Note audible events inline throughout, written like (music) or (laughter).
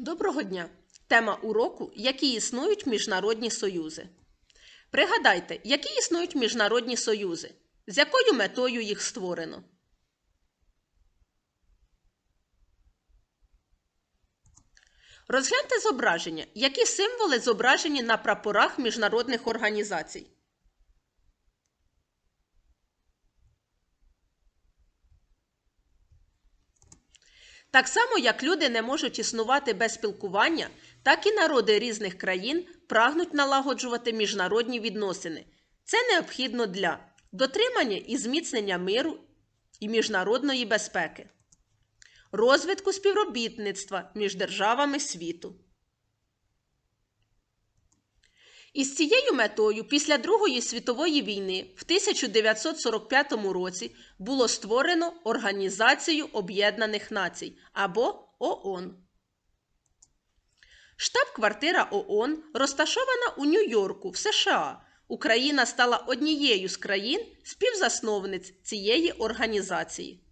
Доброго дня! Тема уроку Які існують міжнародні союзи. Пригадайте, які існують міжнародні союзи, з якою метою їх створено. Розгляньте зображення, які символи зображені на прапорах міжнародних організацій. Так само, як люди не можуть існувати без спілкування, так і народи різних країн прагнуть налагоджувати міжнародні відносини. Це необхідно для дотримання і зміцнення миру і міжнародної безпеки, розвитку співробітництва між державами світу. Із цією метою після Другої світової війни в 1945 році було створено Організацію Об'єднаних Націй або ООН. Штаб-квартира ООН розташована у Нью-Йорку в США. Україна стала однією з країн співзасновниць цієї організації.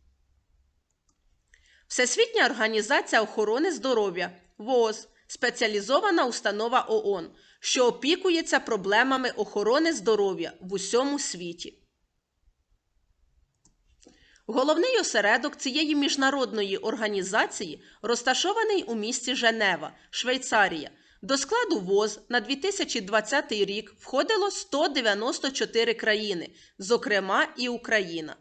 Всесвітня організація охорони здоров'я ВООЗ спеціалізована установа ООН, що опікується проблемами охорони здоров'я в усьому світі. Головний осередок цієї міжнародної організації розташований у місті Женева, Швейцарія. До складу ВОЗ на 2020 рік входило 194 країни, зокрема і Україна.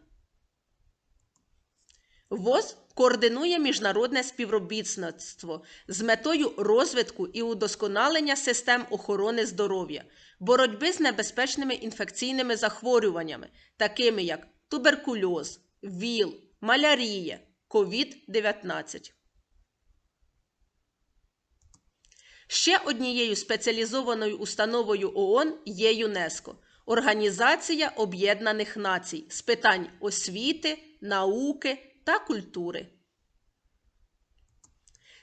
ВОЗ координує міжнародне співробітництво з метою розвитку і удосконалення систем охорони здоров'я, боротьби з небезпечними інфекційними захворюваннями, такими як туберкульоз, ВІЛ, малярія, COVID-19. Ще однією спеціалізованою установою ООН є ЮНЕСКО Організація Об'єднаних Націй з питань освіти, науки та культури.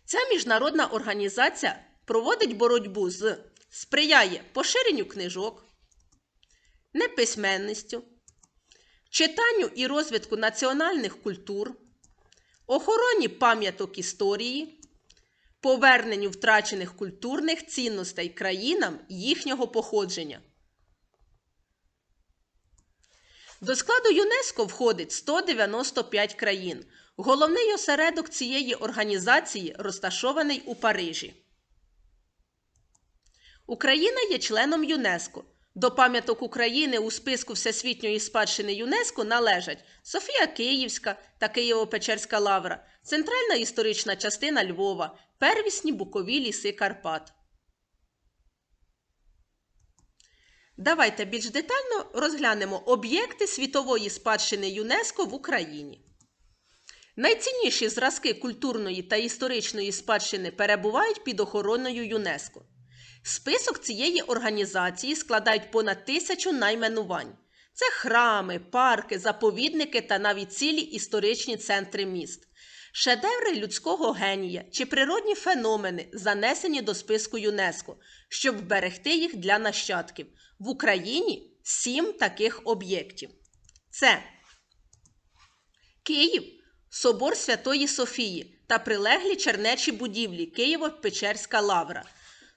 Ця міжнародна організація проводить боротьбу з сприяє поширенню книжок, неписьменністю, читанню і розвитку національних культур, охороні пам'яток історії, поверненню втрачених культурних цінностей країнам їхнього походження. До складу ЮНЕСКО входить 195 країн. Головний осередок цієї організації розташований у Парижі. Україна є членом ЮНЕСКО. До пам'яток України у списку Всесвітньої спадщини ЮНЕСКО належать Софія Київська та Києво-Печерська лавра, центральна історична частина Львова, первісні букові ліси Карпат. Давайте більш детально розглянемо об'єкти світової спадщини ЮНЕСКО в Україні. Найцінніші зразки культурної та історичної спадщини перебувають під охороною ЮНЕСКО. Список цієї організації складають понад тисячу найменувань. Це храми, парки, заповідники та навіть цілі історичні центри міст. Шедеври людського генія чи природні феномени занесені до списку ЮНЕСКО, щоб вберегти їх для нащадків. В Україні сім таких об'єктів. Це Київ, Собор Святої Софії та прилеглі чернечі будівлі Києво-Печерська лавра.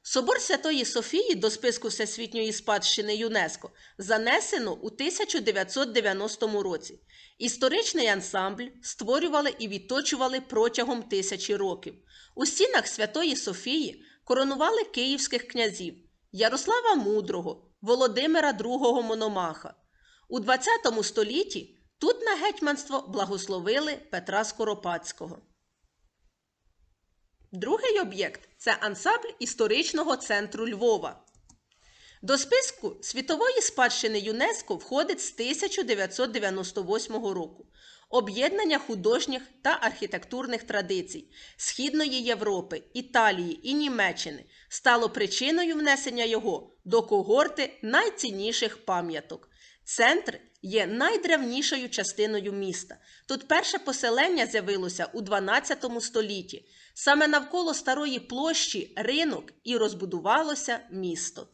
Собор Святої Софії до списку Всесвітньої спадщини ЮНЕСКО занесено у 1990 році. Історичний ансамбль створювали і відточували протягом тисячі років. У стінах Святої Софії коронували київських князів Ярослава Мудрого, Володимира II Мономаха. У ХХ столітті тут на гетьманство благословили Петра Скоропадського. Другий об'єкт це ансамбль історичного центру Львова. До списку світової спадщини ЮНЕСКО входить з 1998 року об'єднання художніх та архітектурних традицій Східної Європи, Італії і Німеччини стало причиною внесення його до когорти найцінніших пам'яток. Центр є найдревнішою частиною міста. Тут перше поселення з'явилося у 12 столітті. Саме навколо старої площі ринок і розбудувалося місто.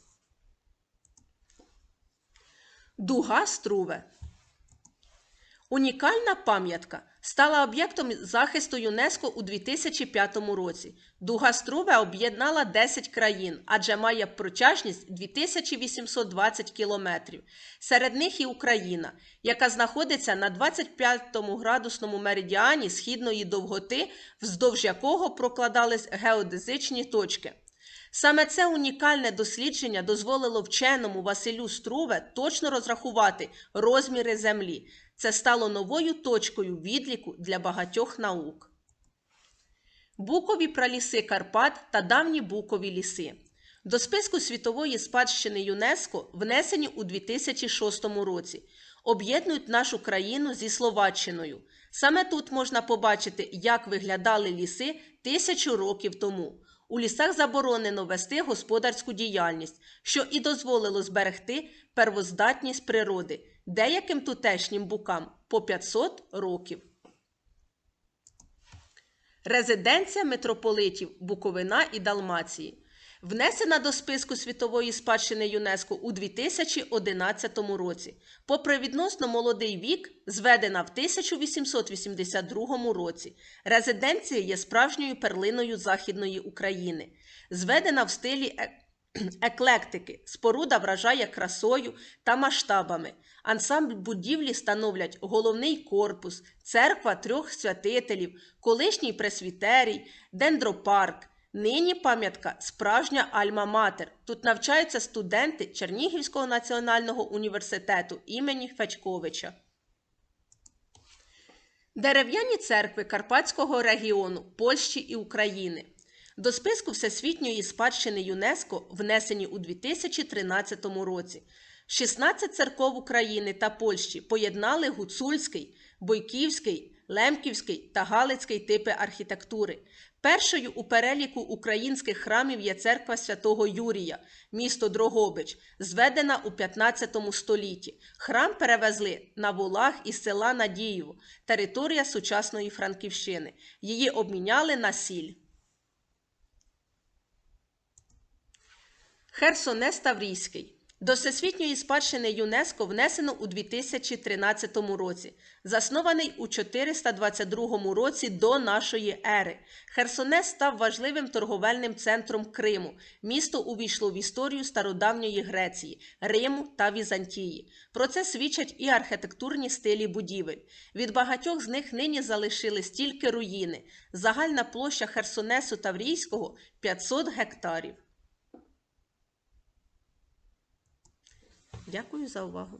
Дуга Струве Унікальна пам'ятка стала об'єктом захисту ЮНЕСКО у 2005 році. Дуга Струве об'єднала 10 країн, адже має протяжність 2820 кілометрів. Серед них і Україна, яка знаходиться на 25 градусному меридіані східної довготи, вздовж якого прокладались геодезичні точки. Саме це унікальне дослідження дозволило вченому Василю Струве точно розрахувати розміри Землі. Це стало новою точкою відліку для багатьох наук. Букові праліси Карпат та давні букові ліси. До списку світової спадщини ЮНЕСКО внесені у 2006 році. Об'єднують нашу країну зі Словаччиною. Саме тут можна побачити, як виглядали ліси тисячу років тому. У лісах заборонено вести господарську діяльність, що і дозволило зберегти первоздатність природи деяким тутешнім букам по 500 років. Резиденція митрополитів Буковина і Далмації внесена до списку світової спадщини ЮНЕСКО у 2011 році. Попри відносно молодий вік, зведена в 1882 році. Резиденція є справжньою перлиною Західної України, зведена в стилі е- (clears throat) еклектики. Споруда вражає красою та масштабами. Ансамбль будівлі становлять головний корпус, церква трьох святителів, колишній пресвітерій, дендропарк. Нині пам'ятка справжня альма-матер. Тут навчаються студенти Чернігівського національного університету імені Федьковича. Дерев'яні церкви Карпатського регіону Польщі і України. До списку Всесвітньої спадщини ЮНЕСКО внесені у 2013 році. 16 церков України та Польщі поєднали гуцульський, бойківський, лемківський та галицький типи архітектури. Першою у переліку українських храмів є церква святого Юрія, місто Дрогобич, зведена у 15 столітті. Храм перевезли на волах із села Надіїво, територія сучасної Франківщини. Її обміняли на сіль. Херсонес Таврійський. До Всесвітньої спадщини ЮНЕСКО внесено у 2013 році, заснований у 422 році до нашої ери. Херсонес став важливим торговельним центром Криму. Місто увійшло в історію стародавньої Греції, Риму та Візантії. Про це свідчать і архітектурні стилі будівель. Від багатьох з них нині залишились тільки руїни. Загальна площа Херсонесу Таврійського 500 гектарів. Дякую за увагу.